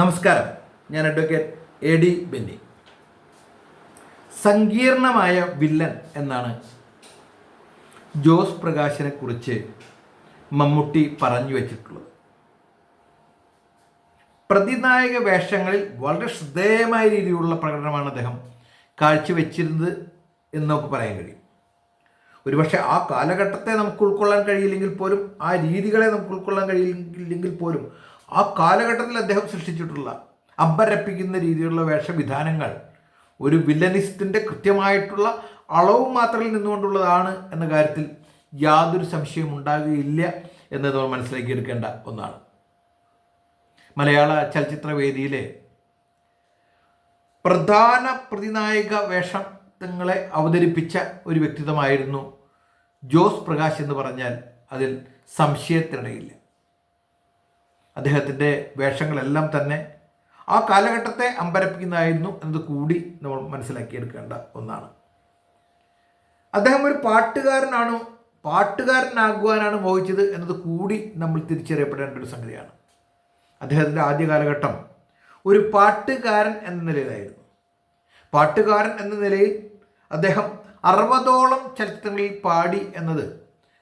നമസ്കാരം. ഞാൻ advocate A D Benny. സങ്കീർണമായ വില്ലൻ എന്നാണ് ജോസ് പ്രകാശിനെ കുറിച്ച് മമ്മൂട്ടി പറഞ്ഞു വച്ചിട്ടുള്ളത്. പ്രതിനായക വേഷങ്ങളിൽ വളരെ ശ്രദ്ധേയമായ രീതിയിലുള്ള പ്രകടനമാണ് അദ്ദേഹം കാഴ്ചവെച്ചിരുന്നത് എന്ന് പറയാൻ കഴിയും. ഒരുപക്ഷെ ആ കാലഘട്ടത്തെ നമുക്ക് ഉൾക്കൊള്ളാൻ കഴിയില്ലെങ്കിൽ പോലും ആ രീതികളെ നമുക്ക് ഉൾക്കൊള്ളാൻ കഴിയില്ലെങ്കിൽ പോലും ആ കാലഘട്ടത്തിൽ അദ്ദേഹം സൃഷ്ടിച്ചിട്ടുള്ള അമ്പരപ്പിക്കുന്ന രീതിയിലുള്ള വേഷവിധാനങ്ങൾ ഒരു വില്ലനിസ്റ്റിന്റെ കൃത്യമായിട്ടുള്ള അളവ് മാത്രമേ നിന്നുകൊണ്ടുള്ളതാണ് എന്ന കാര്യത്തിൽ യാതൊരു സംശയവും ഉണ്ടാകുകയില്ല എന്നത് നമ്മൾ മനസ്സിലാക്കിയെടുക്കേണ്ട ഒന്നാണ്. മലയാള ചലച്ചിത്രവേദിയിലെ പ്രധാന പ്രതിനായക വേഷങ്ങളെ അവതരിപ്പിച്ച ഒരു വ്യക്തിത്വമായിരുന്നു ജോസ് പ്രകാശ് എന്ന് പറഞ്ഞാൽ അതിൽ സംശയത്തിനിടയില്ല. അദ്ദേഹത്തിന്റെ വേഷങ്ങളെല്ലാം തന്നെ ആ കാലഘട്ടത്തെ അമ്പരപ്പിക്കുന്നതായിരുന്നു എന്നത് കൂടി നമ്മൾ മനസ്സിലാക്കിയെടുക്കേണ്ട ഒന്നാണ്. അദ്ദേഹം ഒരു പാട്ടുകാരനാണ് പാട്ടുകാരനാകുവാനാണ് മോഹിച്ചത് എന്നത് കൂടി നമ്മൾ തിരിച്ചറിയപ്പെടേണ്ട ഒരു സംഗതിയാണ്. അദ്ദേഹത്തിന്റെ ആദ്യ കാലഘട്ടം ഒരു പാട്ടുകാരൻ എന്ന നിലയിലായിരുന്നു. പാട്ടുകാരൻ എന്ന നിലയിൽ അദ്ദേഹം അറുപതോളം ചലച്ചിത്രങ്ങളിൽ പാടി എന്നത്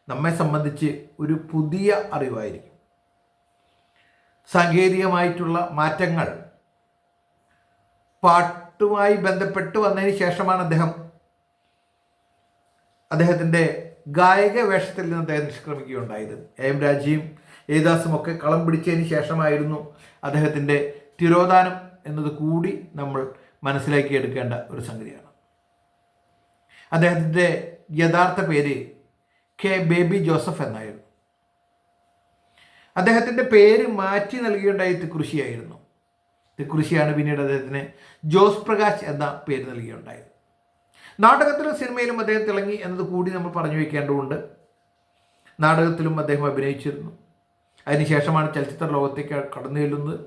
നമ്മെ സംബന്ധിച്ച് ഒരു പുതിയ അറിവായിരിക്കും. സാങ്കേതികമായിട്ടുള്ള മാറ്റങ്ങൾ പാട്ടുമായി ബന്ധപ്പെട്ട് വന്നതിന് ശേഷമാണ് അദ്ദേഹം അദ്ദേഹത്തിന്റെ ഗായക വേഷത്തിൽ നിന്ന് അദ്ദേഹം നിഷ്ക്രമിക്കുകയുണ്ടായത്. എ എം രാജയും യേദാസും ഒക്കെ കളം പിടിച്ചതിന് ശേഷമായിരുന്നു അദ്ദേഹത്തിന്റെ തിരോധാനം എന്നത് കൂടി നമ്മൾ മനസ്സിലാക്കി എടുക്കേണ്ട ഒരു സംഗതിയാണ്. അദ്ദേഹത്തിന്റെ യഥാർത്ഥ പേര് കെ ബേബി ജോസഫ് എന്നായിരുന്നു. അദ്ദേഹത്തിന്റെ പേര് മാറ്റി നൽകിയുണ്ടായി തൃക്കുറിശിയായിരുന്നു. തൃക്കുറിശിയാണ് പിന്നീട് അദ്ദേഹത്തിന് ജോസ് പ്രകാശ് എന്ന പേര് നൽകിയുണ്ടായത്. നാടകത്തിലും സിനിമയിലും അദ്ദേഹം തിളങ്ങി എന്നത് കൂടി നമ്മൾ പറഞ്ഞു വയ്ക്കേണ്ടതുണ്ട് നാടകത്തിലും അദ്ദേഹം അഭിനയിച്ചിരുന്നു. അതിനുശേഷമാണ് ചലച്ചിത്ര ലോകത്തേക്ക് കടന്നു ചെല്ലുന്നത്.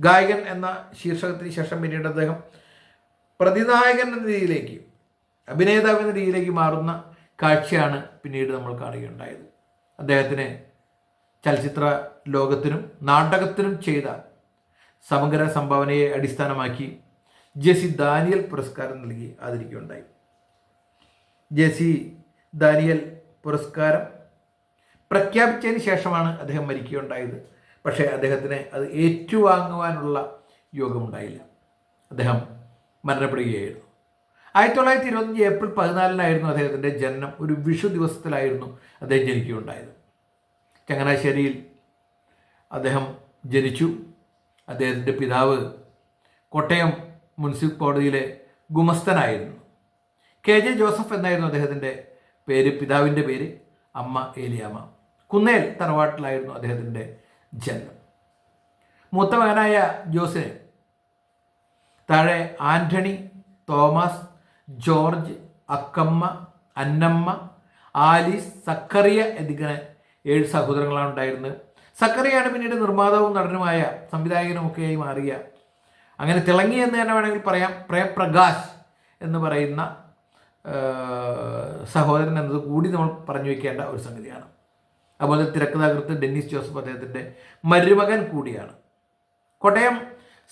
ഗായകൻ എന്ന ശീർഷകത്തിന് ശേഷം പിന്നീട് അദ്ദേഹം പ്രതിനായകൻ എന്ന രീതിയിലേക്ക് അഭിനേതാവ് എന്ന രീതിയിലേക്ക് മാറുന്ന കാഴ്ചയാണ് പിന്നീട് നമ്മൾ കാണുകയുണ്ടായത്. അദ്ദേഹത്തിന് ചലച്ചിത്ര ലോകത്തിനും നാടകത്തിനും ചെയ്ത സമഗ്ര സംഭാവനയെ അടിസ്ഥാനമാക്കി ജെസി ദാനിയൽ പുരസ്കാരം നൽകി ആദരിക്കുകയുണ്ടായി. ജെസി ദാനിയൽ പുരസ്കാരം പ്രഖ്യാപിച്ചതിന് ശേഷമാണ് അദ്ദേഹം മരിക്കുകയുണ്ടായത്. പക്ഷേ അദ്ദേഹത്തിന് അത് ഏറ്റുവാങ്ങുവാനുള്ള യോഗമുണ്ടായില്ല. അദ്ദേഹം മരണപ്പെടുകയായിരുന്നു. ആയിരത്തി തൊള്ളായിരത്തി ഇരുപത്തഞ്ച് ഏപ്രിൽ പതിനാലിനായിരുന്നു അദ്ദേഹത്തിന്റെ ജനനം. ഒരു വിഷു ദിവസത്തിലായിരുന്നു അദ്ദേഹം ജനിക്കുകയുണ്ടായത്. ചങ്ങനാശ്ശേരിയിൽ അദ്ദേഹം ജനിച്ചു. അദ്ദേഹത്തിന്റെ പിതാവ് കോട്ടയം മുനിസിപ്പൽ കോടതിയിലെ ഗുമസ്തനായിരുന്നു. കെ. ജെ. ജോസഫ് എന്നായിരുന്നു അദ്ദേഹത്തിന്റെ പേര്. പിതാവിന്റെ പേര് അമ്മ ഏലിയാമ്മ. കുന്നേൽ തറവാട്ടിലായിരുന്നു അദ്ദേഹത്തിന്റെ ജന്മം മൂത്ത മകനായ ജോസിന് താഴെ ആന്റണി തോമസ് ജോർജ് അക്കമ്മ അന്നമ്മ ആലീസ് സക്കറിയ എന്നിങ്ങനെ ഏഴ് സഹോദരങ്ങളാണ് ഉണ്ടായിരുന്നത്. സക്കറിയാണ് പിന്നീട് നിർമ്മാതാവും നടനുമായ സംവിധായകനുമൊക്കെയായി മാറിയ. അങ്ങനെ തിളങ്ങി എന്ന് തന്നെ വേണമെങ്കിൽ പറയാം. പ്രേംപ്രകാശ് എന്ന് പറയുന്ന സഹോദരൻ എന്നത് കൂടി നമ്മൾ പറഞ്ഞു വയ്ക്കേണ്ട ഒരു സംഗതിയാണ്. അതുപോലെ തിരക്കഥാകൃത്ത് ഡെന്നിസ് ജോസഫ് അദ്ദേഹത്തിന്റെ മരുമകൻ കൂടിയാണ്. Kottayam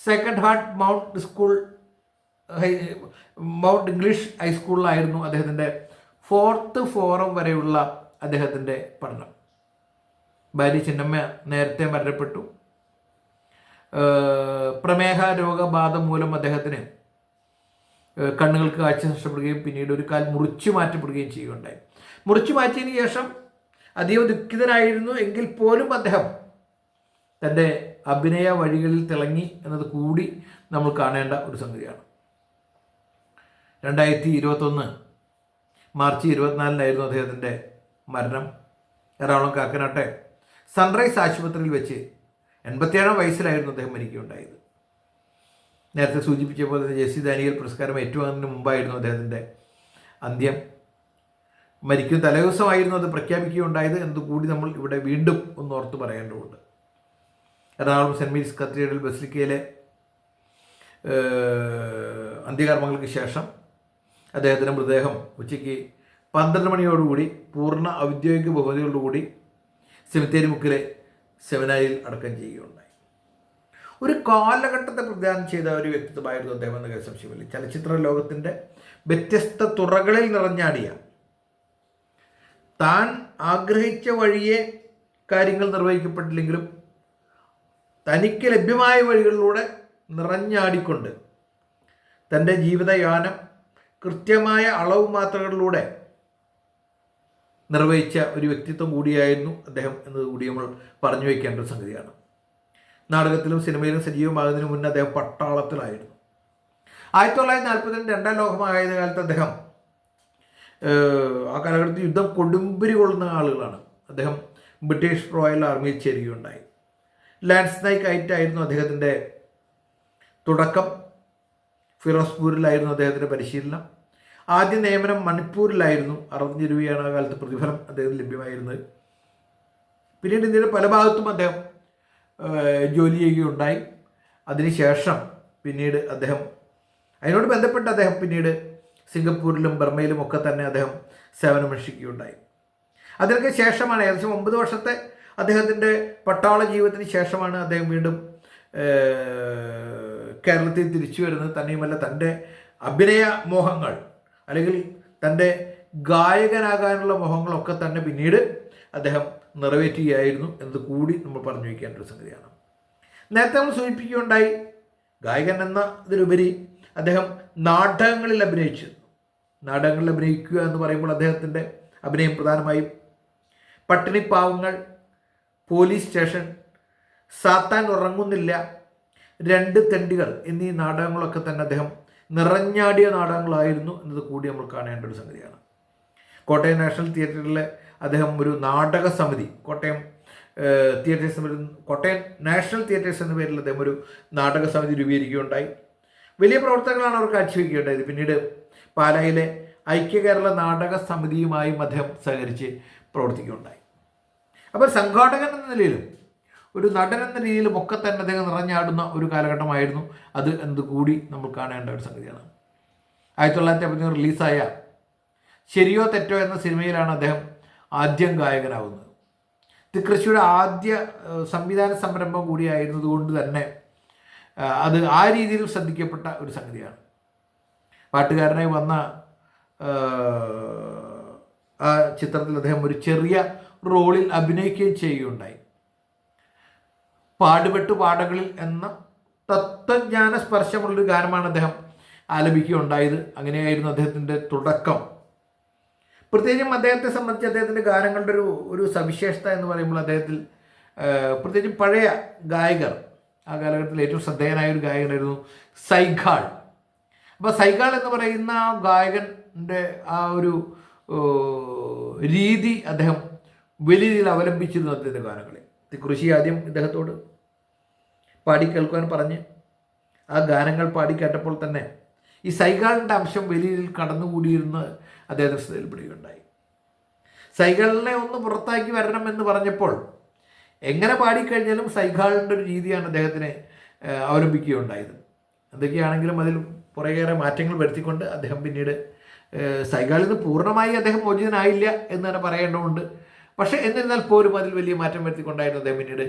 sacred heart mount school mount English ഹൈസ്കൂളിലായിരുന്നു അദ്ദേഹത്തിന്റെ ഫോർത്ത് ഫോറം വരെയുള്ള അദ്ദേഹത്തിന്റെ പഠനം. ഭാര്യ ചിന്നമ്മ നേരത്തെ മരണപ്പെട്ടു. പ്രമേഹ രോഗബാധ മൂലം അദ്ദേഹത്തിന് കണ്ണുകൾക്ക് കാഴ്ച നഷ്ടപ്പെടുകയും പിന്നീട് ഒരു കാൽ മുറിച്ചു മാറ്റപ്പെടുകയും ചെയ്യുകയുണ്ടായി. മുറിച്ചു മാറ്റിയതിന് ശേഷം അതീവ ദുഃഖിതനായിരുന്നു. എങ്കിൽ പോലും അദ്ദേഹം തന്റെ അഭിനയ വഴികളിൽ തിളങ്ങി എന്നത് കൂടി നമ്മൾ കാണേണ്ട ഒരു സംഗതിയാണ്. രണ്ടായിരത്തി ഇരുപത്തൊന്ന് മാർച്ച് ഇരുപത്തിനാലിനായിരുന്നു അദ്ദേഹത്തിന്റെ മരണം. എറണാകുളം കാക്കനാട്ടെ സൺറൈസ് ആശുപത്രിയിൽ വെച്ച് എൺപത്തിയേഴാം വയസ്സിലായിരുന്നു അദ്ദേഹം മരിക്കുകയുണ്ടായത്. നേരത്തെ സൂചിപ്പിച്ച പോലെ തന്നെ ജെസ്സി ദാനിയൽ പുരസ്കാരം ഏറ്റുവാങ്ങുന്നതിന് മുമ്പായിരുന്നു അദ്ദേഹത്തിന്റെ അന്ത്യം. മരിക്കും തലേദിവസമായിരുന്നു അത് പ്രഖ്യാപിക്കുകയുണ്ടായത് എന്ന് കൂടി നമ്മൾ ഇവിടെ വീണ്ടും ഒന്ന് ഓർത്ത് പറയേണ്ടതുണ്ട്. എറണാകുളം സെന്റ് മീൻസ് കത്തീഡ്രൽ ബസിലിക്കയിലെ അന്ത്യകർമ്മങ്ങൾക്ക് ശേഷം അദ്ദേഹത്തിന്റെ മൃതദേഹം ഉച്ചയ്ക്ക് പന്ത്രണ്ട് മണിയോടുകൂടി പൂർണ ഔദ്യോഗിക ബഹുമതികളോടുകൂടി സെമിത്തേരി മുക്കിലെ സെമിനാരിയിൽ അടക്കം ചെയ്യുകയുണ്ടായി. ഒരു കാലഘട്ടത്തെ പ്രതിദാനം ചെയ്ത ഒരു വ്യക്തിത്വമായിരുന്നു അദ്ദേഹം എന്ന സംശയമില്ല. ചലച്ചിത്ര ലോകത്തിന്റെ വ്യത്യസ്ത തുറകളിൽ നിറഞ്ഞാടിയ താൻ ആഗ്രഹിച്ച വഴിയെ കാര്യങ്ങൾ നിർവഹിക്കപ്പെട്ടില്ലെങ്കിലും തനിക്ക് ലഭ്യമായ വഴികളിലൂടെ നിറഞ്ഞാടിക്കൊണ്ട് തന്റെ ജീവിതയാനം കൃത്യമായ അളവ് മാത്രകളിലൂടെ നിർവഹിച്ച ഒരു വ്യക്തിത്വം കൂടിയായിരുന്നു അദ്ദേഹം എന്നത് കൂടി നമ്മൾ പറഞ്ഞു വയ്ക്കേണ്ട ഒരു സംഗതിയാണ്. നാടകത്തിലും സിനിമയിലും സജീവമാകുന്നതിന് മുന്നേ അദ്ദേഹം പട്ടാളത്തിലായിരുന്നു. ആയിരത്തി തൊള്ളായിരത്തി നാൽപ്പത്തിരണ്ട് രണ്ടാം ലോകമായത് കാലത്ത് അദ്ദേഹം ആ കാലഘട്ടത്തിൽ യുദ്ധം കൊടുമ്പിരി കൊള്ളുന്ന ആളുകളാണ്. അദ്ദേഹം ബ്രിട്ടീഷ് റോയൽ ആർമിയിൽ ചേരുകയുണ്ടായി. ലാൻസ് നൈക്ക് ആയിട്ടായിരുന്നു അദ്ദേഹത്തിന്റെ തുടക്കം. ഫിറോസ്പൂരിലായിരുന്നു അദ്ദേഹത്തിന്റെ പരിശീലനം. ആദ്യ നിയമനം മണിപ്പൂരിലായിരുന്നു. അറുപത്തഞ്ച് രൂപയാണ് ആ കാലത്ത് പ്രതിഫലം അദ്ദേഹത്തിന് ലഭ്യമായിരുന്നത്. പിന്നീട് ഇന്ത്യയുടെ പല ഭാഗത്തും അദ്ദേഹം ജോലി ചെയ്യുകയുണ്ടായി അതിനുശേഷം പിന്നീട് അദ്ദേഹം അതിനോട് ബന്ധപ്പെട്ട് അദ്ദേഹം പിന്നീട് സിംഗപ്പൂരിലും ബർമയിലും ഒക്കെ തന്നെ അദ്ദേഹം സേവനമനുഷ്ഠിക്കുകയുണ്ടായി അതിനൊക്കെ ശേഷമാണ് ഏകദേശം ഒമ്പത് വർഷത്തെ അദ്ദേഹത്തിന്റെ പട്ടാള ജീവിതത്തിന് ശേഷമാണ് അദ്ദേഹം വീണ്ടും കേരളത്തിൽ തിരിച്ചു വരുന്നത്. തന്നെയുമല്ല തന്റെ അഭിനയ മോഹങ്ങൾ അല്ലെങ്കിൽ തന്റെ ഗായകനാകാനുള്ള മോഹങ്ങളൊക്കെ തന്നെ പിന്നീട് അദ്ദേഹം നിറവേറ്റുകയായിരുന്നു എന്നത് കൂടി നമ്മൾ പറഞ്ഞു വയ്ക്കേണ്ട ഒരു സംഗതിയാണ്. നേരത്തെ നമ്മൾ സൂചിപ്പിക്കുകയുണ്ടായി ഗായകൻ എന്ന ഇതിലുപരി അദ്ദേഹം നാടകങ്ങളിൽ അഭിനയിച്ചിരുന്നു. നാടകങ്ങളിൽ അഭിനയിക്കുക എന്ന് പറയുമ്പോൾ അദ്ദേഹത്തിന്റെ അഭിനയം പ്രധാനമായും പട്ടിണിപ്പാവങ്ങൾ പോലീസ് സ്റ്റേഷൻ സാത്താൻ ഉറങ്ങുന്നില്ല രണ്ട് തെണ്ടികൾ എന്നീ നാടകങ്ങളൊക്കെ തന്നെ അദ്ദേഹം നിറഞ്ഞാടിയ നാടകങ്ങളായിരുന്നു എന്നത് കൂടി നമ്മൾ കാണേണ്ട ഒരു സംഗതിയാണ്. കോട്ടയം നാഷണൽ തിയേറ്ററിലെ അദ്ദേഹം ഒരു നാടക സമിതി കോട്ടയം തിയേറ്റേഴ്സ് എന്ന കോട്ടയം നാഷണൽ തിയേറ്റേഴ്സ് എന്ന പേരിൽ അദ്ദേഹം ഒരു നാടക സമിതി രൂപീകരിക്കുകയുണ്ടായി. വലിയ പ്രവർത്തനങ്ങളാണ് അവർ കാഴ്ചവെക്കുകയുണ്ടായത് പിന്നീട് പാലായിലെ ഐക്യ കേരള നാടക സമിതിയുമായും അദ്ദേഹം സഹകരിച്ച് പ്രവർത്തിക്കുകയുണ്ടായി. അപ്പോൾ സംഘാടകൻ എന്ന നിലയിലും ഒരു നടൻ എന്ന രീതിയിലും ഒക്കെ തന്നെ അദ്ദേഹം നിറഞ്ഞാടുന്ന ഒരു കാലഘട്ടമായിരുന്നു. അത് എന്ത് കൂടി നമ്മൾ കാണേണ്ട ഒരു സംഗതിയാണ്. ആയിരത്തി തൊള്ളായിരത്തി അമ്പത്തി റിലീസായ ശരിയോ തെറ്റോ എന്ന സിനിമയിലാണ് അദ്ദേഹം ആദ്യം ഗായകനാവുന്നത്. തിക്കൃഷിയുടെ ആദ്യ സംവിധാന സംരംഭം കൂടിയായിരുന്നത് കൊണ്ട് തന്നെ അത് ആ രീതിയിൽ ശ്രദ്ധിക്കപ്പെട്ട ഒരു സംഗതിയാണ്. പാട്ടുകാരനായി വന്ന ആ ചിത്രത്തിൽ അദ്ദേഹം ഒരു ചെറിയ റോളിൽ അഭിനയിക്കുകയും ചെയ്യുകയുണ്ടായി. പാടുപെട്ടു പാടകളിൽ എന്ന തത്വജ്ഞാന സ്പർശമുള്ളൊരു ഗാനമാണ് അദ്ദേഹം ആലപിക്കുകയുണ്ടായത്. അങ്ങനെയായിരുന്നു അദ്ദേഹത്തിന്റെ തുടക്കം. പ്രത്യേകിച്ചും അദ്ദേഹത്തെ സംബന്ധിച്ച് അദ്ദേഹത്തിന്റെ ഗാനങ്ങളുടെ ഒരു ഒരു സവിശേഷത എന്ന് പറയുമ്പോൾ അദ്ദേഹത്തിൽ പ്രത്യേകിച്ചും പഴയ ഗായകർ ആ കാലഘട്ടത്തിൽ ഏറ്റവും ശ്രദ്ധേയനായ ഒരു ഗായകനായിരുന്നു സൈഖാൾ അപ്പോൾ സൈഖാൾ എന്ന് പറയുന്ന ആ ഗായകന്റെ ആ ഒരു രീതി അദ്ദേഹം വലിയ രീതിയിൽ അവലംബിച്ചിരുന്നു അദ്ദേഹത്തിന്റെ ഗാനങ്ങളിൽ കൃഷി ആദ്യം ഇദ്ദേഹത്തോട് പാടി കേൾക്കുവാൻ പറഞ്ഞ് ആ ഗാനങ്ങൾ പാടി കേട്ടപ്പോൾ തന്നെ ഈ സൈഗാളിന്റെ അംശം വലിയ കടന്നുകൂടിയിരുന്ന് അദ്ദേഹത്തിന് ശ്രദ്ധയിൽപ്പെടുകയുണ്ടായി സൈഗാളിനെ ഒന്ന് പുറത്താക്കി വരണം എന്ന് പറഞ്ഞപ്പോൾ എങ്ങനെ പാടിക്കഴിഞ്ഞാലും സൈഗാളിന്റെ ഒരു രീതിയാണ് അദ്ദേഹത്തിനെ അവലംബിക്കുകയുണ്ടായത്. എന്തൊക്കെയാണെങ്കിലും അതിൽ കുറേയേറെ മാറ്റങ്ങൾ വരുത്തിക്കൊണ്ട് അദ്ദേഹം പിന്നീട് സൈഗാളിൽ നിന്ന് പൂർണമായി അദ്ദേഹം മോചിതനായില്ല എന്ന് തന്നെ പറയേണ്ടതുണ്ട്. പക്ഷേ എന്നിരുന്നാൽ പോലും അതിൽ വലിയ മാറ്റം വരുത്തിക്കൊണ്ടായിരുന്നു അദ്ദേഹം പിന്നീട്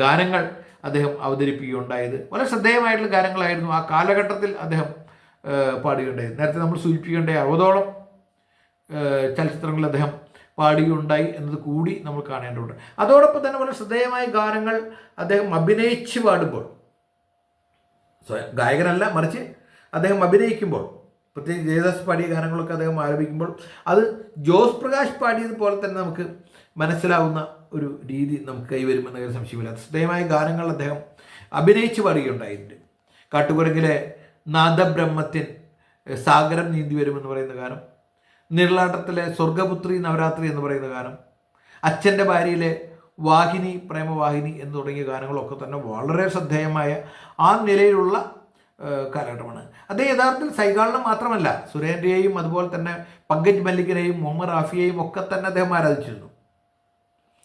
ഗാനങ്ങൾ അദ്ദേഹം അവതരിപ്പിക്കുകയുണ്ടായത്. വളരെ ശ്രദ്ധേയമായിട്ടുള്ള ഗാനങ്ങളായിരുന്നു ആ കാലഘട്ടത്തിൽ അദ്ദേഹം പാടുകയുണ്ടായത്. നേരത്തെ നമ്മൾ സൂചിപ്പിക്കേണ്ട അറുപതോളം ചലച്ചിത്രങ്ങളിൽ അദ്ദേഹം പാടുകയുണ്ടായി എന്നത് കൂടി നമ്മൾ കാണേണ്ടതുണ്ട്. അതോടൊപ്പം തന്നെ വളരെ ശ്രദ്ധേയമായ ഗാനങ്ങൾ അദ്ദേഹം അഭിനയിച്ച് പാടുമ്പോൾ ഗായകനല്ല മറിച്ച് അദ്ദേഹം അഭിനയിക്കുമ്പോൾ പ്രത്യേകിച്ച് ജയദാസ് പാടിയ ഗാനങ്ങളൊക്കെ അദ്ദേഹം ആലപിക്കുമ്പോൾ അത് ജോസ് പ്രകാശ് പാടിയതുപോലെ തന്നെ നമുക്ക് മനസ്സിലാവുന്ന ഒരു രീതി നമുക്ക് കൈവരുമെന്ന കാര്യം സംശയമില്ല ശ്രദ്ധേയമായ ഗാനങ്ങൾ അദ്ദേഹം അഭിനയിച്ച് പാടുകയുണ്ടായിട്ടുണ്ട്. കാട്ടുകുരങ്ങിലെ നാദബ്രഹ്മത്തിൻ സാഗരം നീന്തി വരുമെന്ന് പറയുന്ന ഗാനം നിഴലാട്ടത്തിലെ സ്വർഗപുത്രി നവരാത്രി എന്ന് പറയുന്ന ഗാനം അച്ഛന്റെ ഭാര്യയിലെ വാഹിനി പ്രേമവാഹിനി എന്ന് തുടങ്ങിയ ഗാനങ്ങളൊക്കെ തന്നെ വളരെ ശ്രദ്ധേയമായ ആ നിലയിലുള്ള കാലഘട്ടമാണ്. അദ്ദേഹം യഥാർത്ഥത്തിൽ സൈഗാളിനെ മാത്രമല്ല സുരേന്ദ്രയെയും അതുപോലെ തന്നെ പങ്കജ് മല്ലിക്കിനെയും മുഹമ്മദ് റാഫിയെയും ഒക്കെ തന്നെ അദ്ദേഹം ആരാധിച്ചിരുന്നു.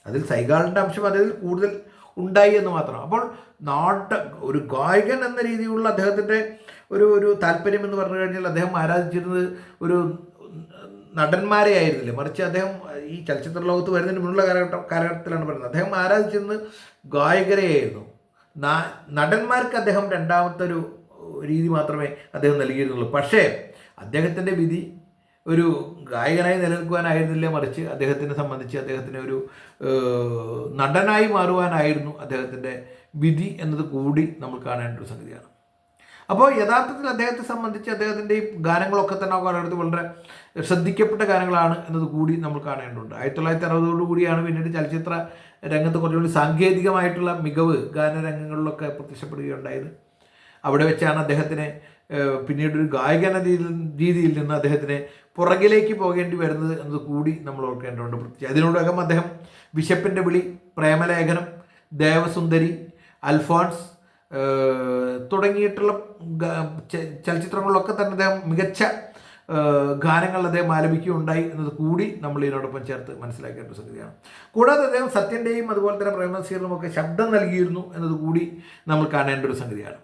അതിൽ സൈഗാളിന്റെ അംശം അതിൽ കൂടുതൽ ഉണ്ടായി എന്ന് മാത്രം. അപ്പോൾ നാട്ട ഒരു ഗായകൻ എന്ന രീതിയിലുള്ള അദ്ദേഹത്തിന്റെ ഒരു ഒരു താല്പര്യം എന്ന് പറഞ്ഞു കഴിഞ്ഞാൽ അദ്ദേഹം ആരാധിച്ചിരുന്നത് ഒരു നടന്മാരെ ആയിരുന്നില്ല? മറിച്ച് അദ്ദേഹം ഈ ചലച്ചിത്ര ലോകത്ത് വരുന്നതിന് മുന്നുള്ള കാലഘട്ടം കാലഘട്ടത്തിലാണ് പറയുന്നത്. അദ്ദേഹം ആരാധിച്ചിരുന്നത് ഗായകരെയായിരുന്നു നടന്മാർക്ക് അദ്ദേഹം രണ്ടാമത്തെ ഒരു രീതി മാത്രമേ അദ്ദേഹം നൽകിയിരുന്നുള്ളൂ. പക്ഷേ അദ്ദേഹത്തിന്റെ വിധി ഒരു ഗായകനായി നിലനിൽക്കുവാനായിരുന്നില്ല മറിച്ച് അദ്ദേഹത്തിനെ സംബന്ധിച്ച് അദ്ദേഹത്തിന് ഒരു നടനായി മാറുവാനായിരുന്നു അദ്ദേഹത്തിന്റെ വിധി എന്നത് കൂടി നമ്മൾ കാണേണ്ട ഒരു സംഗതിയാണ്. അപ്പോൾ യഥാർത്ഥത്തിൽ അദ്ദേഹത്തെ സംബന്ധിച്ച് അദ്ദേഹത്തിന്റെ ഈ ഗാനങ്ങളൊക്കെ തന്നെ കാലഘട്ടത്തിൽ വളരെ ശ്രദ്ധിക്കപ്പെട്ട ഗാനങ്ങളാണ് എന്നത് കൂടി നമ്മൾ കാണേണ്ടതുണ്ട്. ആയിരത്തി തൊള്ളായിരത്തി അറുപതോടു കൂടിയാണ് പിന്നീട് ചലച്ചിത്ര രംഗത്ത് കുറച്ചുകൂടി സാങ്കേതികമായിട്ടുള്ള മികവ് ഗാനരംഗങ്ങളിലൊക്കെ പ്രത്യക്ഷപ്പെടുകയുണ്ടായത്. അവിടെ വെച്ചാണ് അദ്ദേഹത്തിന് പിന്നീട് ഒരു ഗായകന രീതിയിൽ നിന്ന് അദ്ദേഹത്തിന് പുറകിലേക്ക് പോകേണ്ടി വരുന്നത് എന്നത് കൂടി നമ്മൾ ഓർക്കേണ്ടതുണ്ട് പ്രത്യേകിച്ച്. അതിനോടകം അദ്ദേഹം ബിഷപ്പിന്റെ വിളി പ്രേമലേഖനം ദേവസുന്ദരി അൽഫോൺസ് തുടങ്ങിയിട്ടുള്ള ചലച്ചിത്രങ്ങളിലൊക്കെ തന്നെ അദ്ദേഹം മികച്ച ഗാനങ്ങൾ അദ്ദേഹം ആലപിക്കുകയുണ്ടായി എന്നത് കൂടി നമ്മൾ ഇതിനോടൊപ്പം ചേർത്ത് മനസ്സിലാക്കേണ്ട സംഗതിയാണ്. കൂടാതെ അദ്ദേഹം സത്യന്റെയും അതുപോലെ തന്നെ പ്രേമനസീറിനും ഒക്കെ ശബ്ദം നൽകിയിരുന്നു എന്നത് കൂടി നമ്മൾ കാണേണ്ട ഒരു സംഗതിയാണ്.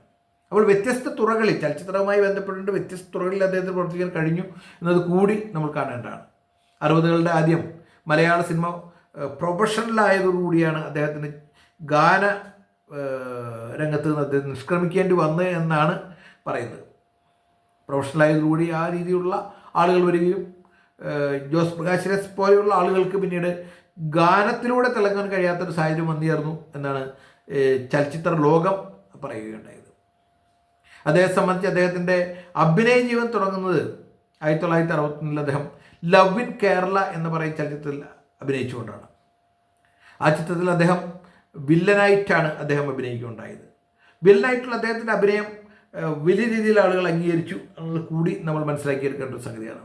അപ്പോൾ വ്യത്യസ്ത തുറകളിൽ ചലച്ചിത്രവുമായി ബന്ധപ്പെട്ടുകൊണ്ട് വ്യത്യസ്ത തുറകളിൽ അദ്ദേഹത്തിന് പ്രവർത്തിക്കാൻ കഴിഞ്ഞു എന്നത് കൂടി നമ്മൾ കാണേണ്ടതാണ്. അറുപതുകളുടെ ആദ്യം മലയാള സിനിമ പ്രൊഫഷണലായതോടുകൂടിയാണ് അദ്ദേഹത്തിന് ഗാന രംഗത്ത് നിന്ന് അദ്ദേഹം നിഷ്ക്രമിക്കേണ്ടി വന്നത് എന്നാണ് പറയുന്നത്. പ്രൊഫഷണലായതോടുകൂടി ആ രീതിയിലുള്ള ആളുകൾ വരികയും ജോസ് പ്രകാശിനെ പോലെയുള്ള ആളുകൾക്ക് പിന്നീട് ഗാനത്തിലൂടെ തിളങ്ങാൻ കഴിയാത്തൊരു സാഹചര്യം വന്നു ചേർന്നു എന്നാണ് ചലച്ചിത്ര ലോകം പറയുകയുണ്ടായത് അദ്ദേഹത്തെ സംബന്ധിച്ച് അദ്ദേഹത്തിന്റെ അഭിനയ ജീവൻ തുടങ്ങുന്നത് ആയിരത്തി തൊള്ളായിരത്തി അറുപത്തൊന്നിൽ അദ്ദേഹം ലവ് ഇൻ കേരള എന്ന് പറയുന്ന ചലച്ചിത്രത്തിൽ അഭിനയിച്ചുകൊണ്ടാണ്. ആ ചിത്രത്തിൽ അദ്ദേഹം വില്ലനായിട്ടാണ് അദ്ദേഹം അഭിനയിക്കുകയുണ്ടായത്. വില്ലനായിട്ടുള്ള അദ്ദേഹത്തിന്റെ അഭിനയം വലിയ രീതിയിൽ ആളുകൾ അംഗീകരിച്ചു എന്നത് കൂടി നമ്മൾ മനസ്സിലാക്കിയെടുക്കേണ്ട ഒരു സംഗതിയാണ്.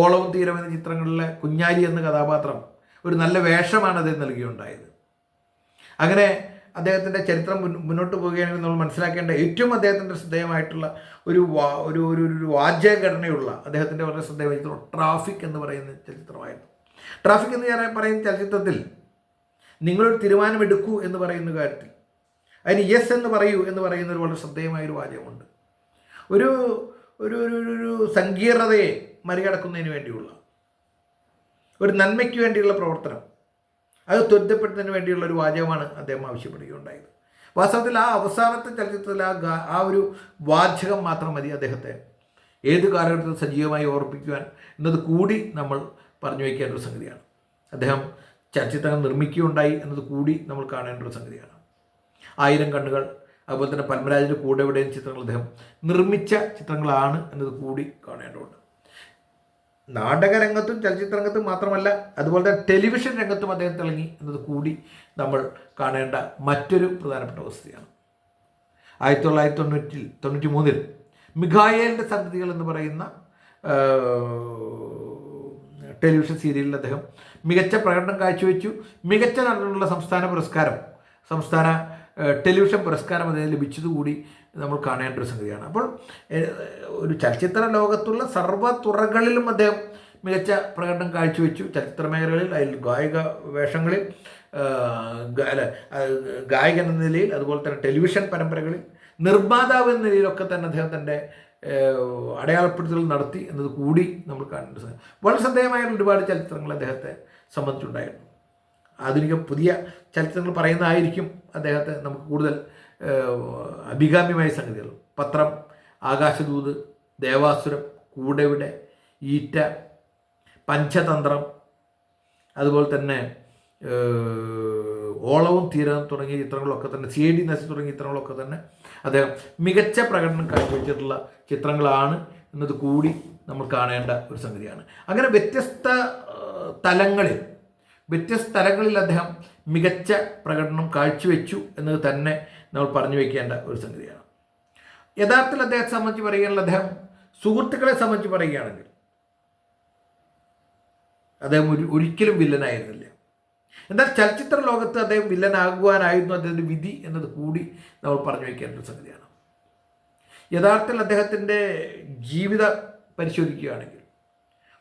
ഓളവും തീരം എന്ന ചിത്രങ്ങളിലെ കുഞ്ഞാലി എന്ന കഥാപാത്രം ഒരു നല്ല വേഷമാണ് അദ്ദേഹം നൽകിയുണ്ടായത്. അങ്ങനെ അദ്ദേഹത്തിന്റെ ചരിത്രം മുന്നോട്ട് പോവുകയാണെങ്കിൽ നമ്മൾ മനസ്സിലാക്കേണ്ട ഏറ്റവും അദ്ദേഹത്തിന്റെ ശ്രദ്ധേയമായിട്ടുള്ള ഒരു ഒരു ഒരു ഒരു വാചകഘടനയുള്ള അദ്ദേഹത്തിന്റെ വളരെ ശ്രദ്ധേയ ചിത്രം ട്രാഫിക് എന്ന് പറയുന്ന ചരിത്രമായിരുന്നു. ട്രാഫിക് എന്ന് ഞാൻ പറയുന്ന ചലച്ചിത്രത്തിൽ നിങ്ങളൊരു തീരുമാനമെടുക്കൂ എന്ന് പറയുന്ന കാര്യത്തിൽ അതിന് യെസ് എന്ന് പറയൂ എന്ന് പറയുന്ന ഒരു വളരെ ശ്രദ്ധേയമായ ഒരു വാചകമുണ്ട്. ഒരു ഒരു- ഒരു സങ്കീർണതയെ മറികടക്കുന്നതിന് വേണ്ടിയുള്ള ഒരു നന്മയ്ക്ക് വേണ്ടിയുള്ള പ്രവർത്തനം. അത് ത്വരിതപ്പെടുന്നതിന് വേണ്ടിയുള്ള ഒരു വാചകമാണ് അദ്ദേഹം ആവശ്യപ്പെടുകയുണ്ടായത്. വാസ്തവത്തിൽ ആ അവസാനത്തെ ചലച്ചിത്രത്തിൽ ആ ആ ഒരു വാചകം മാത്രം മതി അദ്ദേഹത്തെ ഏത് കാലഘട്ടത്തിൽ സജീവമായി ഓർപ്പിക്കുവാൻ എന്നത് കൂടി നമ്മൾ പറഞ്ഞു വയ്ക്കേണ്ട ഒരു സംഗതിയാണ്. അദ്ദേഹം ചലച്ചിത്രങ്ങൾ നിർമ്മിക്കുകയുണ്ടായി എന്നത് കൂടി നമ്മൾ കാണേണ്ട ഒരു സംഗതിയാണ്. ആയിരം കണ്ണുകൾ അതുപോലെ തന്നെ പത്മരാജന്റെ കൂടെ എവിടെയും ചിത്രങ്ങൾ അദ്ദേഹം നിർമ്മിച്ച ചിത്രങ്ങളാണ് എന്നത് കൂടി കാണേണ്ടതുണ്ട്. നാടകരംഗത്തും ചലച്ചിത്ര രംഗത്തും മാത്രമല്ല അതുപോലെ തന്നെ ടെലിവിഷൻ രംഗത്തും അദ്ദേഹം തിളങ്ങി എന്നത് കൂടി നമ്മൾ കാണേണ്ട മറ്റൊരു പ്രധാനപ്പെട്ട വസ്തുതയാണ് ആയിരത്തി തൊള്ളായിരത്തി തൊണ്ണൂറ്റിൽ തൊണ്ണൂറ്റി മൂന്നിൽ മിഖായേലിന്റെ സന്തതികൾ എന്ന് പറയുന്ന ടെലിവിഷൻ സീരിയലിൽ അദ്ദേഹം മികച്ച പ്രകടനം കാഴ്ചവെച്ചു. മികച്ച നടനുള്ള സംസ്ഥാന പുരസ്കാരം സംസ്ഥാന ടെലിവിഷൻ പുരസ്കാരം അദ്ദേഹം ലഭിച്ചതുകൂടി നമ്മൾ കാണേണ്ട ഒരു സംഗതിയാണ്. അപ്പോൾ ഒരു ചലച്ചിത്ര ലോകത്തുള്ള സർവ തുറകളിലും അദ്ദേഹം മികച്ച പ്രകടനം കാഴ്ചവെച്ചു. ചലച്ചിത്ര മേഖലകളിൽ അതിൽ ഗായിക വേഷങ്ങളിൽ അല്ല, ഗായകൻ എന്ന നിലയിൽ അതുപോലെ തന്നെ ടെലിവിഷൻ പരമ്പരകളിൽ നിർമ്മാതാവ് എന്ന നിലയിലൊക്കെ തന്നെ അദ്ദേഹം തന്റെ അടയാളപ്പെടുത്തൽ നടത്തി എന്നത് കൂടി നമ്മൾ കാണേണ്ട സാധനം വളരെ ശ്രദ്ധേയമായ ഒരുപാട് ചലച്ചിത്രങ്ങൾ അദ്ദേഹത്തെ സംബന്ധിച്ചുണ്ടായിരുന്നു. ആധുനിക പുതിയ ചലച്ചിത്രങ്ങൾ പറയുന്നതായിരിക്കും അദ്ദേഹത്തെ നമുക്ക് കൂടുതൽ അഭികാമ്യമായ സംഗതികൾ. പത്രം ആകാശദൂത് ദേവാസുരം കൂടെവിടെ ഈറ്റ പഞ്ചതന്ത്രം അതുപോലെ തന്നെ ഓളവും തീരം തുടങ്ങിയ ചിത്രങ്ങളൊക്കെ തന്നെ സി ഡി നസി തുടങ്ങിയ ചിത്രങ്ങളൊക്കെ തന്നെ അദ്ദേഹം മികച്ച പ്രകടനം കാഴ്ചവെച്ചിട്ടുള്ള ചിത്രങ്ങളാണ് എന്നത് കൂടി നമ്മൾ കാണേണ്ട ഒരു സംഗതിയാണ്. അങ്ങനെ വ്യത്യസ്ത തലങ്ങളിൽ വ്യത്യസ്ത തലങ്ങളിൽ അദ്ദേഹം മികച്ച പ്രകടനം കാഴ്ചവെച്ചു എന്നത് തന്നെ നമ്മൾ പറഞ്ഞു വയ്ക്കേണ്ട ഒരു സംഗതിയാണ്. യഥാർത്ഥത്തിൽ അദ്ദേഹത്തെ സംബന്ധിച്ച് പറയുകയാണെങ്കിൽ അദ്ദേഹം സുഹൃത്തുക്കളെ സംബന്ധിച്ച് പറയുകയാണെങ്കിൽ അദ്ദേഹം ഒരു ഒരിക്കലും വില്ലനായിരുന്നില്ല. എന്നാൽ ചലച്ചിത്ര ലോകത്ത് അദ്ദേഹം വില്ലനാകുവാനായിരുന്നു അദ്ദേഹത്തിന്റെ വിധി എന്നത് കൂടി നമ്മൾ പറഞ്ഞു വയ്ക്കേണ്ട ഒരു സംഗതിയാണ്. യഥാർത്ഥത്തിൽ അദ്ദേഹത്തിന്റെ ജീവിത പരിശോധിക്കുകയാണെങ്കിൽ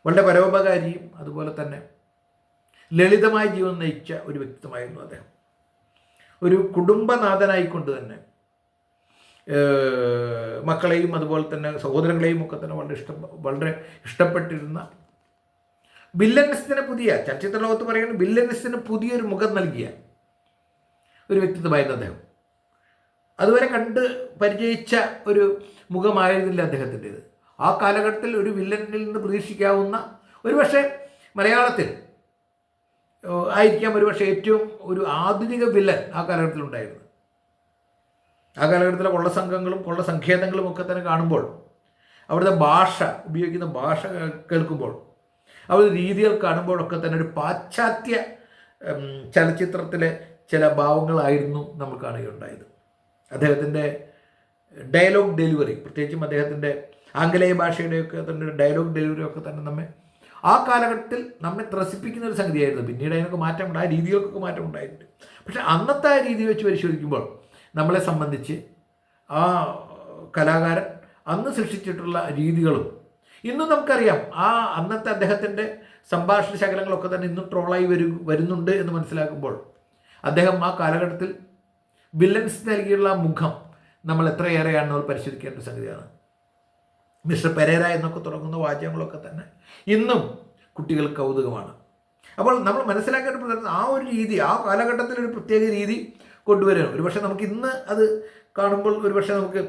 വളരെ പരോപകാരിയും അതുപോലെ തന്നെ ലളിതമായ ജീവൻ നയിച്ച ഒരു വ്യക്തിത്വമായിരുന്നു അദ്ദേഹം. ഒരു കുടുംബനാഥനായിക്കൊണ്ട് തന്നെ മക്കളെയും അതുപോലെ തന്നെ സഹോദരങ്ങളെയും ഒക്കെ തന്നെ വളരെ ഇഷ്ടം വളരെ ഇഷ്ടപ്പെട്ടിരുന്ന വില്ലനസിന് പുതിയ ചലച്ചിത്ര ലോകത്ത് പറയുന്നത് വില്ലനസിന് പുതിയൊരു മുഖം നൽകിയ ഒരു വ്യക്തിത്വമായിരുന്നു അദ്ദേഹം. അതുവരെ കണ്ട് പരിചയിച്ച ഒരു മുഖമായിരുന്നില്ല അദ്ദേഹത്തിന്റേത്. ആ കാലഘട്ടത്തിൽ ഒരു വില്ലനിൽ നിന്ന് പ്രതീക്ഷിക്കാവുന്ന ഒരുപക്ഷെ മലയാളത്തിൽ ആയിരിക്കാം ഒരുപക്ഷെ ഏറ്റവും ഒരു ആധുനിക വില്ലൻ ആ കാലഘട്ടത്തിൽ ഉണ്ടായിരുന്നു ആ കാലഘട്ടത്തിലെ കൊള്ള സംഘങ്ങളും കൊള്ള സങ്കേതങ്ങളും ഒക്കെ തന്നെ കാണുമ്പോൾ അവിടുത്തെ ഭാഷ ഉപയോഗിക്കുന്ന ഭാഷ കേൾക്കുമ്പോൾ അവിടുത്തെ രീതികൾ കാണുമ്പോഴൊക്കെ തന്നെ ഒരു പാശ്ചാത്യ ചലച്ചിത്രത്തിലെ ചില ഭാവങ്ങളായിരുന്നു നമ്മൾ കാണുകയുണ്ടായത്. അദ്ദേഹത്തിന്റെ ഡയലോഗ് ഡെലിവറി പ്രത്യേകിച്ചും അദ്ദേഹത്തിന്റെ ആംഗലേയ ഭാഷയുടെയൊക്കെ തന്നെ ഡയലോഗ് ഡെലിവറി ഒക്കെ തന്നെ നമ്മെ ആ കാലഘട്ടത്തിൽ നമ്മെ ത്രസിപ്പിക്കുന്ന ഒരു സംഗതിയായിരുന്നു. പിന്നീട് അതിനൊക്കെ മാറ്റമുണ്ട് ആ രീതികൾക്കൊക്കെ മാറ്റം ഉണ്ടായിട്ടുണ്ട്. പക്ഷെ അന്നത്തെ ആ രീതി വെച്ച് പരിശോധിക്കുമ്പോൾ നമ്മളെ സംബന്ധിച്ച് ആ കലാകാരൻ അന്ന് സൃഷ്ടിച്ചിട്ടുള്ള രീതികളും ഇന്നും നമുക്കറിയാം. ആ അന്നത്തെ അദ്ദേഹത്തിന്റെ സംഭാഷണ ശകലങ്ങളൊക്കെ തന്നെ ഇന്നും ട്രോളായി വരും വരുന്നുണ്ട് എന്ന് മനസ്സിലാക്കുമ്പോൾ അദ്ദേഹം ആ കാലഘട്ടത്തിൽ വില്ലൻസ് നൽകിയുള്ള മുഖം നമ്മൾ എത്രയേറെയാണെന്ന് പരിശോധിക്കേണ്ട സംഗതിയാണ്. മിസ്റ്റർ പെരേര എന്നൊക്കെ തുടങ്ങുന്ന വാചകങ്ങളൊക്കെ തന്നെ ഇന്നും കുട്ടികൾ കൗതുകമാണ്. അപ്പോൾ നമ്മൾ മനസ്സിലാക്കേണ്ട ആ ഒരു രീതി ആ കാലഘട്ടത്തിൽ ഒരു പ്രത്യേക രീതി കൊണ്ടുവരണം ഒരുപക്ഷെ നമുക്ക് ഇന്ന് അത് കാണുമ്പോൾ ഒരുപക്ഷെ നമുക്ക്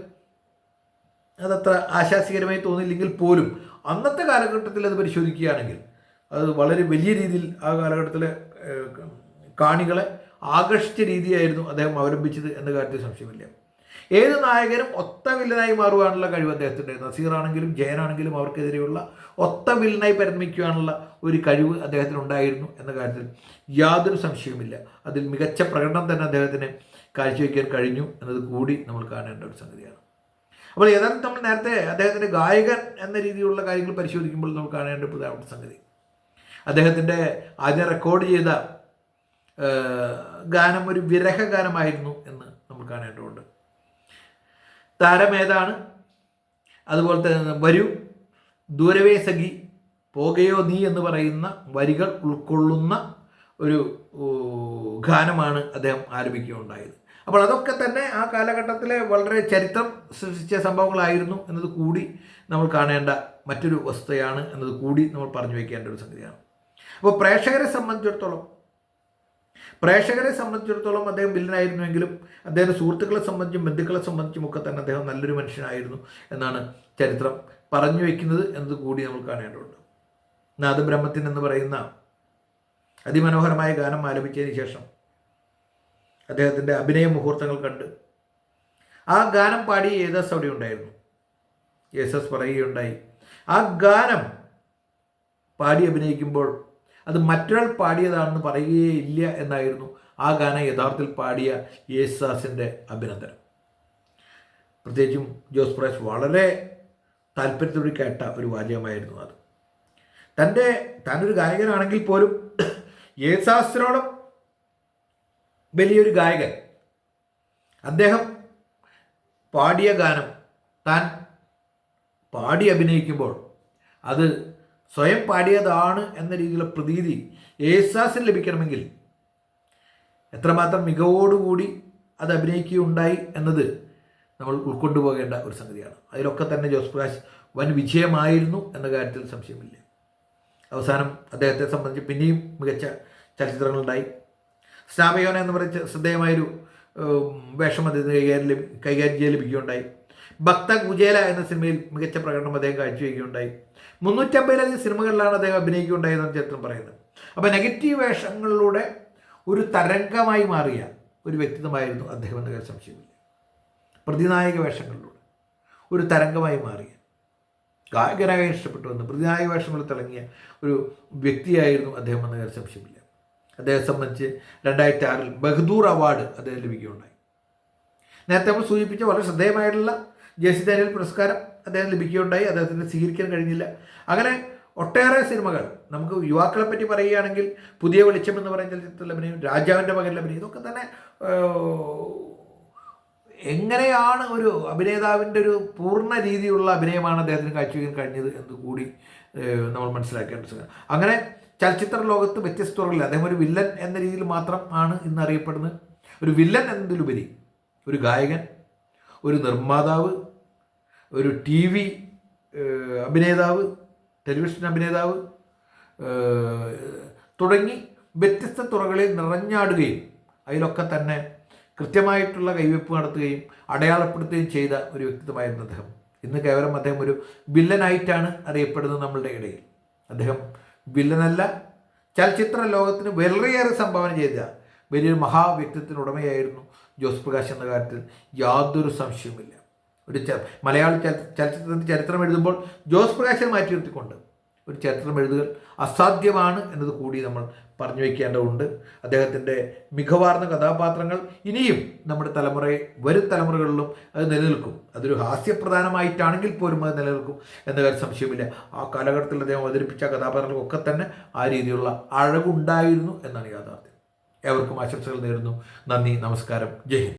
അതത്ര ആശാസ്യകരമായി തോന്നില്ലെങ്കിൽ പോലും അന്നത്തെ കാലഘട്ടത്തിൽ അത് പരിശോധിക്കുകയാണെങ്കിൽ അത് വളരെ വലിയ രീതിയിൽ ആ കാലഘട്ടത്തിലെ കാണികളെ ആകർഷിച്ച രീതിയായിരുന്നു അദ്ദേഹം അവലംബിച്ചത് എന്ന കാര്യത്തിൽ സംശയമില്ല. ഏത് നായകനും ഒത്ത വില്ലനായി മാറുവാനുള്ള കഴിവ് അദ്ദേഹത്തിന്റെ നസീറാണെങ്കിലും ജയനാണെങ്കിലും അവർക്കെതിരെയുള്ള ഒത്ത വില്ലനായി പരിണമിക്കുവാനുള്ള ഒരു കഴിവ് അദ്ദേഹത്തിന് ഉണ്ടായിരുന്നു എന്ന കാര്യത്തിൽ യാതൊരു സംശയവുമില്ല. അതിൽ മികച്ച പ്രകടനം തന്നെ അദ്ദേഹത്തിന് കാഴ്ചവെക്കാൻ കഴിഞ്ഞു എന്നത് കൂടി നമ്മൾ കാണേണ്ട ഒരു സംഗതിയാണ്. അപ്പോൾ ഏതായാലും നമ്മൾ നേരത്തെ അദ്ദേഹത്തിന്റെ ഗായകൻ എന്ന രീതിയിലുള്ള കാര്യങ്ങൾ പരിശോധിക്കുമ്പോൾ നമ്മൾ കാണേണ്ട പ്രധാനപ്പെട്ട സംഗതി. അദ്ദേഹത്തിന്റെ ആദ്യം റെക്കോർഡ് ചെയ്ത ഗാനം ഒരു വിരഹ ഗാനമായിരുന്നു എന്ന് നമ്മൾ കാണേണ്ടതുണ്ട്. താരമേതാണ് അതുപോലെ തന്നെ വരൂ. ദൂരവേ സഖി പോകയോ നീ എന്ന് പറയുന്ന വരികൾ ഉൾക്കൊള്ളുന്ന ഒരു ഗാനമാണ് അദ്ദേഹം ആരംഭിക്കുകയുണ്ടായത്. അപ്പോൾ അതൊക്കെ തന്നെ ആ കാലഘട്ടത്തിലെ വളരെ ചരിത്രം സൃഷ്ടിച്ച സംഭവങ്ങളായിരുന്നു എന്നത് കൂടി നമ്മൾ കാണേണ്ട മറ്റൊരു വസ്തുതയാണ് എന്നത് കൂടി നമ്മൾ പറഞ്ഞു വയ്ക്കേണ്ട ഒരു സംഗതിയാണ്. അപ്പോൾ പ്രേക്ഷകരെ സംബന്ധിച്ചിടത്തോളം പ്രേക്ഷകരെ സംബന്ധിച്ചിടത്തോളം അദ്ദേഹം വില്ലനായിരുന്നുവെങ്കിലും അദ്ദേഹത്തിന്റെ സുഹൃത്തുക്കളെ സംബന്ധിച്ചും ബന്ധുക്കളെ സംബന്ധിച്ചും ഒക്കെ തന്നെ അദ്ദേഹം നല്ലൊരു മനുഷ്യനായിരുന്നു എന്നാണ് ചരിത്രം പറഞ്ഞു വയ്ക്കുന്നത് എന്നത് കൂടി നമ്മൾ കാണേണ്ടതുണ്ട്. നാദബ്രഹ്മത്തിൻ എന്ന് പറയുന്ന അതിമനോഹരമായ ഗാനം ആലപിച്ചതിന് ശേഷം അദ്ദേഹത്തിന്റെ അഭിനയ മുഹൂർത്തങ്ങൾ കണ്ട് ആ ഗാനം പാടി യേശസ് അവിടെ ഉണ്ടായിരുന്നു. യേശസ് പറയുകയുണ്ടായി ആ ഗാനം പാടി അഭിനയിക്കുമ്പോൾ അത് മറ്റൊരാൾ പാടിയതാണെന്ന് പറയുകയേ ഇല്ല എന്നായിരുന്നു ആ ഗാനം യഥാർത്ഥത്തിൽ പാടിയ യേശുദാസിന്റെ അഭിനന്ദനം. പ്രത്യേകിച്ചും ജോസ് പ്രകാശ് വളരെ താല്പര്യത്തോടെ കേട്ട ഒരു വാചകമായിരുന്നു അത്. തന്റെ താനൊരു ഗായകനാണെങ്കിൽ പോലും യേശുദാസിനോടും വലിയൊരു ഗായകൻ. അദ്ദേഹം പാടിയ ഗാനം താൻ പാടി അഭിനയിക്കുമ്പോൾ അത് സ്വയം പാടിയതാണ് എന്ന രീതിയിലുള്ള പ്രതീതി ഏസാസിന് ലഭിക്കണമെങ്കിൽ എത്രമാത്രം മികവോടുകൂടി അത് അഭിനയിക്കുകയുണ്ടായി എന്നത് നമ്മൾ ഉൾക്കൊണ്ടുപോകേണ്ട ഒരു സംഗതിയാണ്. അതിലൊക്കെ തന്നെ ജോസ് പ്രകാശ് വൻ വിജയമായിരുന്നു എന്ന കാര്യത്തിൽ സംശയമില്ല. അവസാനം അദ്ദേഹത്തെ സംബന്ധിച്ച് പിന്നെയും മികച്ച ചലച്ചിത്രങ്ങളുണ്ടായി. സ്നാപയോന എന്ന് പറയുന്ന ശ്രദ്ധേയമായൊരു വേഷം അദ്ദേഹത്തിന് കൈകാര്യം കൈകാര്യം ചെയ്യാൻ ലഭിക്കുകയുണ്ടായി. ഭക്ത ഗുജേല എന്ന സിനിമയിൽ മികച്ച പ്രകടനം അദ്ദേഹം കാഴ്ചവെക്കുകയുണ്ടായി. മുന്നൂറ്റമ്പതിലധികം സിനിമകളിലാണ് അദ്ദേഹം അഭിനയിക്കുകയുണ്ടായെന്നാണ് ചരിത്രം പറയുന്നത്. അപ്പോൾ നെഗറ്റീവ് വേഷങ്ങളിലൂടെ ഒരു തരംഗമായി മാറിയ ഒരു വ്യക്തിത്വമായിരുന്നു അദ്ദേഹം എന്ന കാര്യം സംശയമില്ല. പ്രതിനായക വേഷങ്ങളിലൂടെ ഒരു തരംഗമായി മാറിയ ഗായകനായി ഇഷ്ടപ്പെട്ടു വന്ന് പ്രതിനായക വേഷങ്ങളിൽ തിളങ്ങിയ ഒരു വ്യക്തിയായിരുന്നു അദ്ദേഹം എന്ന കാര്യം സംശയമില്ല. അദ്ദേഹത്തെ സംബന്ധിച്ച് രണ്ടായിരത്തി ആറിൽ ബഹദൂർ അവാർഡ് അദ്ദേഹം ലഭിക്കുകയുണ്ടായി. നേരത്തെ നമ്മൾ സൂചിപ്പിച്ച വളരെ ശ്രദ്ധേയമായിട്ടുള്ള ജെ ദാനിയൽ പുരസ്കാരം അദ്ദേഹം ലഭിക്കുകയുണ്ടായി. അദ്ദേഹത്തിന് സ്വീകരിക്കാൻ കഴിഞ്ഞില്ല. അങ്ങനെ ഒട്ടേറെ സിനിമകൾ നമുക്ക് യുവാക്കളെ പറ്റി പറയുകയാണെങ്കിൽ പുതിയ വെളിച്ചം എന്ന് പറയുന്ന ചലച്ചിത്രത്തിൽ അഭിനയം രാജാവിന്റെ മകൻ അഭിനയം ഇതൊക്കെ തന്നെ എങ്ങനെയാണ് ഒരു അഭിനേതാവിന്റെ ഒരു പൂർണ രീതിയിലുള്ള അഭിനയമാണ് അദ്ദേഹത്തിന് കാഴ്ചവെക്കാൻ കഴിഞ്ഞത് എന്ന് കൂടി നമ്മൾ മനസ്സിലാക്കേണ്ടത് അങ്ങനെ ചലച്ചിത്ര ലോകത്ത് വ്യത്യസ്ത തുറകളിൽ അദ്ദേഹം ഒരു വില്ലൻ എന്ന രീതിയിൽ മാത്രം ആണ് ഇന്ന് അറിയപ്പെടുന്നത്. ഒരു വില്ലൻ എന്നതിലുപരി ഒരു ഗായകൻ ഒരു നിർമ്മാതാവ് ഒരു ടി വി അഭിനേതാവ് ടെലിവിഷൻ അഭിനേതാവ് തുടങ്ങി വ്യത്യസ്ത തുറകളിൽ നിറഞ്ഞാടുകയും അതിലൊക്കെ തന്നെ കൃത്യമായിട്ടുള്ള കൈവയ്പ് നടത്തുകയും അടയാളപ്പെടുത്തുകയും ചെയ്ത ഒരു വ്യക്തിത്വമായിരുന്നു അദ്ദേഹം. ഇന്ന് കേവലം അദ്ദേഹം ഒരു വില്ലനായിട്ടാണ് അറിയപ്പെടുന്നത് നമ്മളുടെ ഇടയിൽ. അദ്ദേഹം വില്ലനല്ല ചലച്ചിത്ര ലോകത്തിന് വളരെയേറെ സംഭാവന ചെയ്ത വലിയൊരു മഹാവ്യക്തിത്വത്തിന് ഉടമയായിരുന്നു ജോസ് പ്രകാശ് എന്ന കാര്യത്തിൽ യാതൊരു സംശയവുമില്ല. ഒരു മലയാള ചലച്ചിത്രത്തിന്റെ ചരിത്രം എഴുതുമ്പോൾ ജോസ് പ്രകാശിനെ മാറ്റി നിർത്തിക്കൊണ്ട് ഒരു ചരിത്രം എഴുതുക അസാധ്യമാണ് എന്നത് കൂടി നമ്മൾ പറഞ്ഞു വയ്ക്കേണ്ടതുണ്ട്. അദ്ദേഹത്തിന്റെ മികവാർന്ന കഥാപാത്രങ്ങൾ ഇനിയും നമ്മുടെ തലമുറയെ വരും തലമുറകളിലും അത് നിലനിൽക്കും. അതൊരു ഹാസ്യപ്രധാനമായിട്ടാണെങ്കിൽ പോലും അത് നിലനിൽക്കും എന്ന കാര്യം സംശയമില്ല. ആ കാലഘട്ടത്തിൽ അദ്ദേഹം അവതരിപ്പിച്ച കഥാപാത്രങ്ങൾക്കൊക്കെ തന്നെ ആ രീതിയിലുള്ള അഴകുണ്ടായിരുന്നു എന്നാണ് യാഥാർത്ഥ്യം. ഏവർക്കും ആശംസകൾ നേരുന്നു. നന്ദി നമസ്കാരം. ജയ്